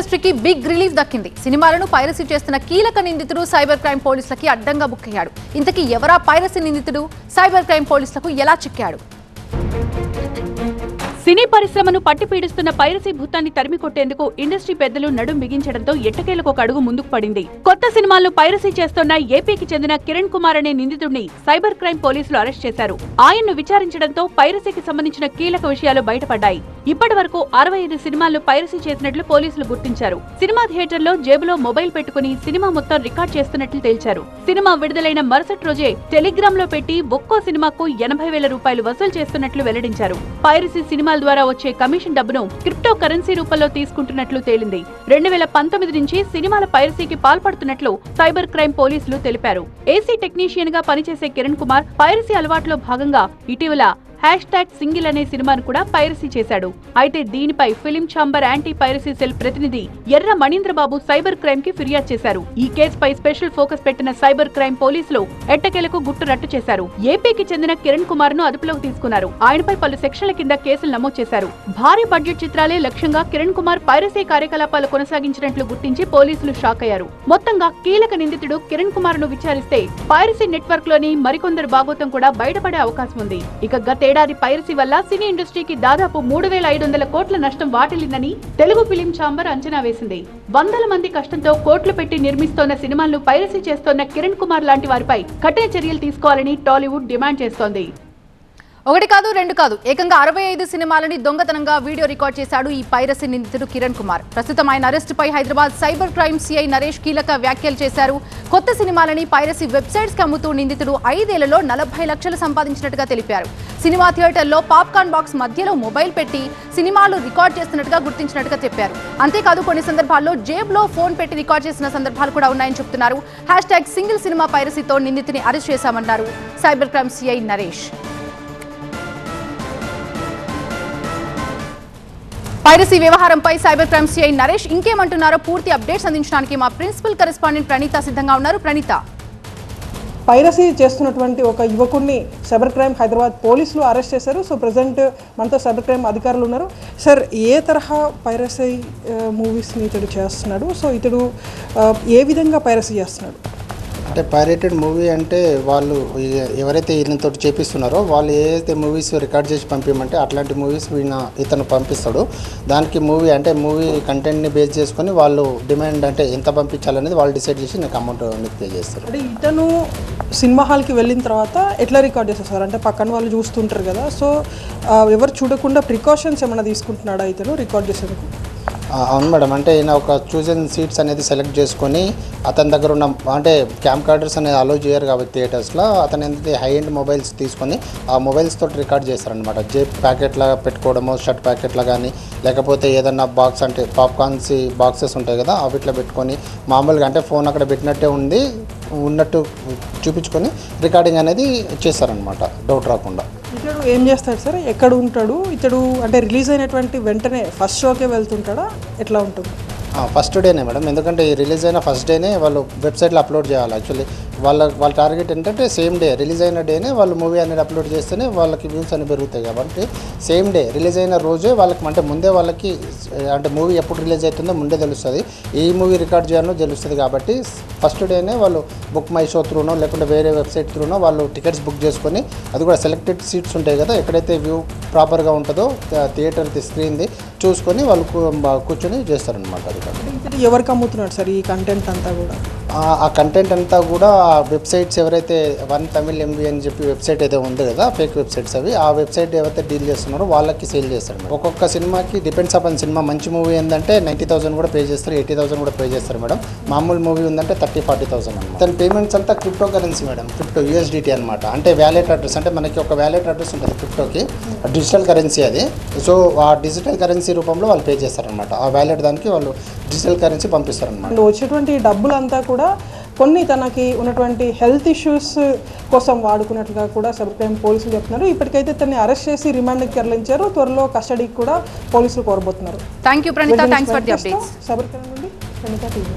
ఇండస్ట్రీకి big relief దక్కింది. సినిమాలను పైరసీ చేస్తున్న కీలక నిందితుడు సైబర్ క్రైమ్ పోలీసులకి అడ్డంగా బుక్ అయ్యాడు. ఇంతకీ ఎవరా పైరసీ నిందితుడు? సైబర్ క్రైమ్ పోలీసులకు ఎలా చిక్కాడు? సినీ పరిశ్రమను పట్టిపీడిస్తున్న పైరసీ భూతాన్ని తరిమి కొట్టేందుకు ఇండస్ట్రీ పెద్దలు నడుం బిగించడంతో ఎట్టకేలకు ఒక అడుగు ముందుకు పడింది. కొత్త సినిమాలను పైరసీ చేస్తున్న ఏపీకి చెందిన కిరణ్ కుమార్ అనే నిందితుడిని సైబర్ క్రైమ్ పోలీసులు అరెస్ట్ చేశారు. ఆయన్ను విచారించడంతో పైరసీకి సంబంధించిన కీలక విషయాలు బయటపడ్డాయి. ఇప్పటి వరకు అరవై ఐదు సినిమాలు పైరసీ చేసినట్లు పోలీసులు గుర్తించారు. సినిమా థియేటర్లో జేబులో మొబైల్ పెట్టుకుని సినిమా మొత్తం రికార్డ్ చేస్తున్నట్లు తేల్చారు. సినిమా విడుదలైన మరుసటి రోజే టెలిగ్రామ్లో పెట్టి ఒక్కో సినిమాకు ఎనభై వేల రూపాయలు వసూలు చేస్తున్నట్లు వెల్లడించారు. పైరసీ సినిమాల ద్వారా వచ్చే కమిషన్ డబ్బును క్రిప్టో కరెన్సీ రూపంలో తీసుకుంటున్నట్లు తేలింది. రెండు వేల పంతొమ్మిది నుంచి సినిమాల పైరసీకి పాల్పడుతున్నట్లు సైబర్ క్రైమ్ పోలీసులు తెలిపారు. ఏసీ టెక్నీషియన్గా పనిచేసే కిరణ్ కుమార్ పైరసీ అలవాట్లో భాగంగా ఇటీవల హ్యాష్ ట్యాగ్ సింగిల్ అనే సినిమాను కూడా పైరసీ చేశాడు. అయితే దీనిపై film chamber anti piracy cell ప్రతినిధి ఎర్ర మణీంద్రబాబు సైబర్ క్రైమ్కి ఫిర్యాదు చేశారు. ఈ కేసుపై స్పెషల్ ఫోకస్ పెట్టిన సైబర్ క్రైమ్ పోలీసులు ఎట్టకేలకు గుట్టు రట్టు చేశారు. ఏపీకి చెందిన కిరణ్ కుమార్ను అదుపులోకి తీసుకున్నారు. ఆయనపై పలు సెక్షన్ల కింద కేసులు నమోదు చేశారు. భారీ బడ్జెట్ చిత్రాలే లక్ష్యంగా కిరణ్ కుమార్ పైరసీ కార్యకలాపాలు కొనసాగించినట్లు గుర్తించి పోలీసులు షాక్ అయ్యారు. మొత్తంగా కీలక నిందితుడు కిరణ్ కుమార్ను విచారిస్తే పైరసీ నెట్వర్క్లోని మరికొందరు భాగోతం కూడా బయటపడే అవకాశం ఉంది. ఇక గతే ఏడాది పైరసీ వల్ల సినీ ఇండస్ట్రీకి దాదాపు మూడు వేల ఐదు వందల కోట్ల నష్టం వాటిల్లిందని తెలుగు ఫిలిం ఛాంబర్ అంచనా వేసింది. వందల మంది కష్టంతో కోట్లు పెట్టి నిర్మిస్తోన్న సినిమాలను పైరసీ చేస్తోన్న కిరణ్ కుమార్ లాంటి వారిపై కఠిన చర్యలు తీసుకోవాలని టాలీవుడ్ డిమాండ్ చేస్తోంది. ఒకటి కాదు రెండు కాదు. ఏకంగా అరవై ఐదు సినిమాలని దొంగతనంగా వీడియో రికార్డ్ చేశాడు ఈ పైరసీ నిందితుడు కిరణ్ కుమార్. ప్రస్తుతం ఆయన అరెస్టుపై Hyderabad cyber crime CI Naresh కీలక వ్యాఖ్యలు చేశారు. కొత్త సినిమాలని పైరసీ వెబ్సైట్స్కి అమ్ముతూ నిందితుడు ఐదేళ్ళలో నలభై లక్షలు సంపాదించినట్టుగా తెలిపారు. సినిమా థియేటర్లో పాప్కార్న్ బాక్స్ మధ్యలో మొబైల్ పెట్టి సినిమాలు రికార్డ్ చేస్తున్నట్టుగా గుర్తించినట్టుగా చెప్పారు. అంతేకాదు కొన్ని సందర్భాల్లో జేబులో ఫోన్ పెట్టి రికార్డ్ చేసిన సందర్భాలు కూడా ఉన్నాయని చెప్తున్నారు. హ్యాష్ ట్యాగ్ సింగిల్ సినిమా పైరసీతో నిందితుని అరెస్ట్ చేశామన్నారు cyber crime CI Naresh. Piracy వ్యవహారంపై సైబర్ క్రైమ్ సిఐ నరేష్ ఇంకేమంటున్నారో పూర్తి అప్డేట్స్ అందించడానికి మా ప్రిన్సిపల్ కరెస్పాండెంట్ ప్రణీత సిద్ధంగా ఉన్నారు. ప్రణీత. పైరసీ చేస్తున్నటువంటి ఒక యువకుడిని సైబర్ క్రైమ్ హైదరాబాద్ పోలీసులు అరెస్ట్ చేశారు. సో ప్రజెంట్ మనతో సైబర్ క్రైమ్ అధికారులు ఉన్నారు. సార్ ఏ తరహా పైరసీ మూవీస్ని ఇతడు చేస్తున్నాడు? సో ఇతడు ఏ విధంగా పైరసీ చేస్తున్నాడు? అంటే పైరేటెడ్ మూవీ అంటే వాళ్ళు ఈ- ఎవరైతే ఈయనతో చేపిస్తున్నారో వాళ్ళు ఏదైతే మూవీస్ రికార్డ్ చేసి పంపించమంటే అట్లాంటి మూవీస్ ఈయన ఇతను పంపిస్తాడు. దానికి మూవీ అంటే మూవీ కంటెంట్ని బేస్ చేసుకొని వాళ్ళు డిమాండ్ అంటే ఎంత పంపించాలనేది వాళ్ళు డిసైడ్ చేసి నాకు అమౌంట్ మీకు పే చేస్తారు. అంటే ఇతను సినిమా హాల్కి వెళ్ళిన తర్వాత ఎట్లా రికార్డ్ చేస్తారు అంటే పక్కన వాళ్ళు చూస్తుంటారు కదా సో ఎవరు చూడకుండా ప్రికాషన్స్ ఏమైనా తీసుకుంటున్నాడా ఇతను రికార్డ్ చేసేందుకు? అవును మేడం. అంటే ఈయన ఒక చూజన్ సీట్స్ అనేది సెలెక్ట్ చేసుకొని అతని దగ్గర ఉన్న అంటే క్యామ్ కార్డర్స్ అనేది అలో చేయరు కాబట్టి థియేటర్స్లో అతను ఏంటంటే హై ఎండ్ మొబైల్స్ తీసుకొని ఆ మొబైల్స్ తోటి రికార్డ్ చేస్తారనమాట జేబ్ ప్యాకెట్లా పెట్టుకోవడము షర్ట్ ప్యాకెట్లా కానీ లేకపోతే ఏదన్నా బాక్స్ అంటే పాప్కార్న్స్ బాక్సెస్ ఉంటాయి కదా అవిట్లో పెట్టుకొని మామూలుగా అంటే ఫోన్ అక్కడ పెట్టినట్టే ఉంది ఉన్నట్టు చూపించుకొని రికార్డింగ్ అనేది చేస్తారనమాట డౌట్ రాకుండా. ఇతడు ఏం చేస్తాడు సార్ ఎక్కడ ఉంటాడు ఇతడు అంటే రిలీజ్ అయినటువంటి వెంటనే ఫస్ట్ షోకే వెళ్తుంటాడా ఎట్లా ఉంటుంది? ఫస్ట్ డేనే మేడం. ఎందుకంటే రిలీజ్ అయిన ఫస్ట్ డేనే వాళ్ళు వెబ్సైట్లో అప్లోడ్ చేయాలి యాక్చువల్లీ వాళ్ళ వాళ్ళ టార్గెట్ ఏంటంటే సేమ్ డే రిలీజ్ అయిన డేనే వాళ్ళు మూవీ అనేది అప్లోడ్ చేస్తేనే వాళ్ళకి వ్యూస్ అనేవి పెరుగుతాయి కాబట్టి సేమ్ డే రిలీజ్ అయిన రోజే వాళ్ళకి అంటే ముందే వాళ్ళకి అంటే మూవీ ఎప్పుడు రిలీజ్ అవుతుందో ముందే తెలుస్తుంది. ఈ మూవీ రికార్డ్ చేయాలో తెలుస్తుంది కాబట్టి ఫస్ట్ డేనే వాళ్ళు బుక్ మై షో త్రూనో లేకుంటే వేరే వెబ్సైట్ త్రూనో వాళ్ళు టికెట్స్ బుక్ చేసుకొని అది కూడా సెలెక్టెడ్ సీట్స్ ఉంటాయి కదా ఎక్కడైతే వ్యూ ప్రాపర్గా ఉంటుందో థియేటర్ది స్క్రీన్ది చూసుకొని వాళ్ళు కూర్చొని చేస్తారనమాట అది. ఎవరికి అమ్ముతున్నారు సార్ ఈ కంటెంట్ అంతా కూడా? ఆ- కంటెంట్ అంతా కూడా వెబ్సైట్స్ ఎవరైతే వన్ తమిళ్ ఎంబీ అని చెప్పి వెబ్సైట్ అయితే ఉంది కదా ఫేక్ వెబ్సైట్స్ అవి ఆ వెబ్సైట్ ఎవరైతే డీల్ చేస్తున్నారో వాళ్ళకి సేల్ చేస్తారు మేడం. ఒక్కొక్క సినిమాకి డిపెండ్స్ అపాన్ సినిమా. మంచి మూవీ ఏంటంటే నైంటీ థౌసండ్ కూడా పే చేస్తారు ఎయిటీ థౌసండ్ కూడా పే చేస్తారు మేడం. మామూలు మూవీ ఉందంటే థర్టీ ఫార్టీ థౌసండ్ అనమాట దాని పేమెంట్స్ అంతా crypto currency madam crypto USDT అనమాట అంటే వ్యాలెట్ అడ్రస్ అంటే మనకి ఒక వ్యాలెట్ అడ్రస్ ఉంటుంది క్రిప్టోకి డిజిటల్ కరెన్సీ అది. సో ఆ డిజిటల్ కరెన్సీ రూపంలో వాళ్ళు పే చేస్తారనమాట ఆ వ్యాలెట్ దానికి వాళ్ళు డిజిటల్ కరెన్సీ పంపిస్తారనమాట అండ్ వచ్చేటువంటి డబ్బులంతా కూడా కొన్ని తనకి ఉన్నటువంటి హెల్త్ ఇష్యూస్ కోసం వాడుకున్నట్లుగా కూడా సైబర్ క్రైమ్ పోలీసులు చెప్తున్నారు. ఇప్పటికైతే తనని అరెస్ట్ చేసి రిమాండ్కి తరలించారు. త్వరలో కస్టడీకి కూడా పోలీసులు కోరబోతున్నారు. Thank you Praneetha thanks for the updates cyber crime నుండి ప్రణీత టీవీ